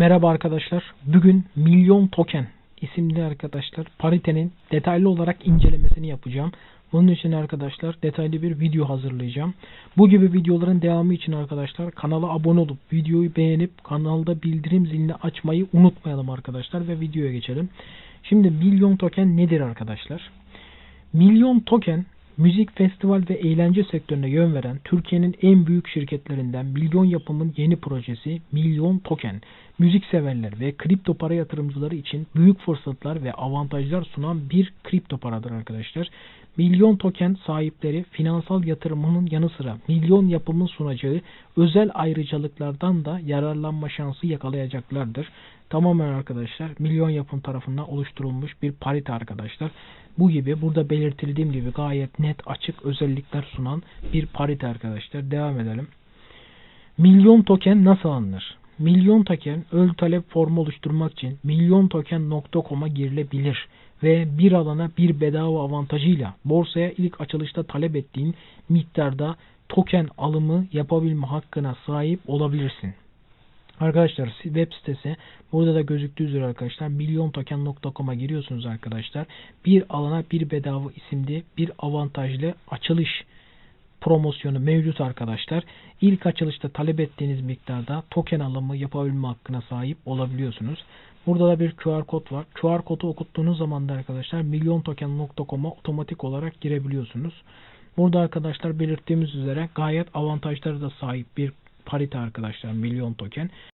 Merhaba arkadaşlar. Bugün milyon token isimli arkadaşlar paritenin detaylı olarak incelemesini yapacağım. Bunun için arkadaşlar detaylı bir video hazırlayacağım. Bu gibi videoların devamı için arkadaşlar kanala abone olup videoyu beğenip kanalda bildirim zilini açmayı unutmayalım arkadaşlar ve videoya geçelim. Şimdi milyon token nedir arkadaşlar? Milyon token müzik, festival ve eğlence sektörüne yön veren Türkiye'nin en büyük şirketlerinden Milyon Yapım'ın yeni projesi Milyon Token, müzik severler ve kripto para yatırımcıları için büyük fırsatlar ve avantajlar sunan bir kripto paradır arkadaşlar. Milyon token sahipleri finansal yatırımının yanı sıra milyon yapımın sunacağı özel ayrıcalıklardan da yararlanma şansı yakalayacaklardır. Tamamen arkadaşlar milyon yapım tarafından oluşturulmuş bir parite arkadaşlar. Bu gibi burada belirtildiğim gibi gayet net açık özellikler sunan bir parite arkadaşlar. Devam edelim. Milyon token nasıl alınır? Milyon token öl talep formu oluşturmak için milyontoken.com'a girilebilir ve bir alana bir bedava avantajıyla borsaya ilk açılışta talep ettiğin miktarda token alımı yapabilme hakkına sahip olabilirsin. Arkadaşlar web sitesi burada da gözüktüğü üzere arkadaşlar milyontoken.com'a giriyorsunuz arkadaşlar. Bir alana bir bedava isimli bir avantajlı açılış promosyonu mevcut arkadaşlar. İlk açılışta talep ettiğiniz miktarda token alımı yapabilme hakkına sahip olabiliyorsunuz. Burada da bir QR kod var. QR kodu okuttuğunuz zaman da arkadaşlar milyontoken.com'a otomatik olarak girebiliyorsunuz. Burada arkadaşlar belirttiğimiz üzere gayet avantajları da sahip bir parite arkadaşlar milyon token.